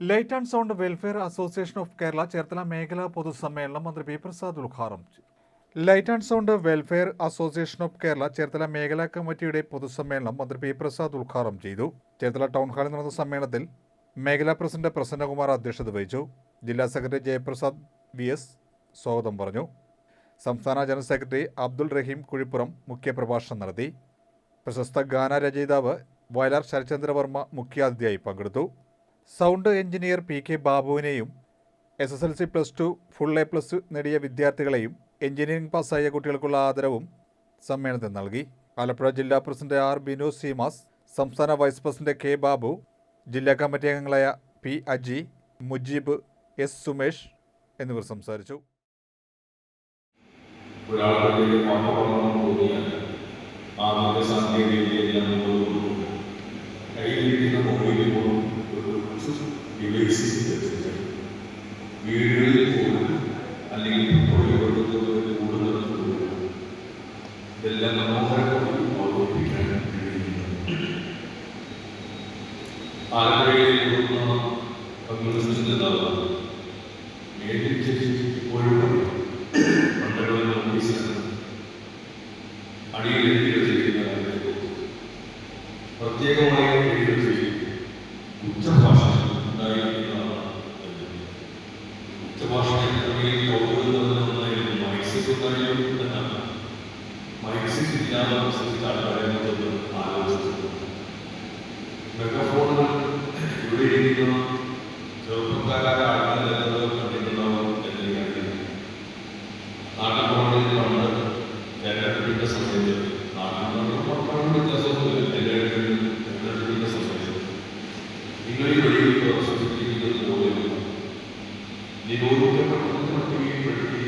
Light and sound welfare association of Kerala Cherthala മേഖലാ പൊതുസമ്മേളനം മന്ത്രി പി പ്രസാദ് ഉദ്ഘാടനം light and sound welfare association of Kerala Cherthala മേഖലാ കമ്മിറ്റിയുടെ പൊതുസമ്മേളനം മന്ത്രി പി പ്രസാദ് ഉദ്ഘാടനം ചെയ്തു. ചേർത്തല ടൗൺ ഹാളിൽ നടന്ന സമ്മേളനത്തിൽ മേഖലാ പ്രസിഡന്റ് പ്രസന്നകുമാർ അധ്യക്ഷത വഹിച്ചു. ജില്ലാ സെക്രട്ടറി ജയപ്രസാദ് വി എസ് സ്വാഗതം പറഞ്ഞു. സംസ്ഥാന ജനറൽ സെക്രട്ടറി അബ്ദുൾ റഹീം കുഴിപ്പുറം മുഖ്യപ്രഭാഷണം നടത്തി. പ്രശസ്ത ഗാന രചയിതാവ് വയലാർ ശരചന്ദ്രവർമ്മ മുഖ്യാതിഥിയായി പങ്കെടുത്തു. Sound engineer P K ബാബുവിനെയും S S L C plus two full A plus നേടിയ വിദ്യാർത്ഥികളെയും എഞ്ചിനീയറിംഗ് പാസ്സായ കുട്ടികൾക്കുള്ള ആദരവും സമ്മേളനത്തിൽ നൽകി. ആലപ്പുഴ ജില്ലാ പ്രസിഡന്റ് ആർ ബിനു സീമാസ് സംസ്ഥാന വൈസ് പ്രസിഡന്റ് കെ ബാബു ജില്ലാ കമ്മിറ്റി അംഗങ്ങളായ പി അജി മുജീബ് എസ് സുമേഷ് എന്നിവർ സംസാരിച്ചു. ഒരാളുടെ ആധുനിക സാങ്കേതിക വെച്ചിട്ട് വീടുകളിൽ പോലും അല്ലെങ്കിൽ തൊഴിലുറപ്പുകളിൽ കൂടുതൽ ഇതെല്ലാം മനോഹരമായി അവതരിപ്പിക്കാൻ കഴിയുന്നു ആലപ്പുഴയിൽ കൂടുന്ന കമ്മ്യൂണിസ്റ്റ് നേതാവ് മേടിച്ച് ഇപ്പോഴും പ്രത്യേകമായി ആൾക്കാരെ നമുക്ക് ആലോചിച്ചു മെഗാഫോണുകൾ ഇവിടെ ഇരിക്കുന്ന. ചെറുപ്പക്കാരായ ആൾക്കാരെല്ലാം കണ്ടിട്ടുണ്ടാവും എന്ന് നാട്ടിൻപുറങ്ങളിൽ പണ്ട് തെരഞ്ഞെടുപ്പിന്റെ സമയത്ത് പണ്ട് വ്യത്യാസമൊന്നുമില്ല. തെരഞ്ഞെടുപ്പിന് തെരഞ്ഞെടുപ്പിന്റെ സമയത്ത്. നിങ്ങൾ ഈ വഴിയിൽ സൂചിപ്പിക്കുന്നത് പോലെ നിരോധിക്കപ്പെട്ട പട്ടികപ്പെടുത്തി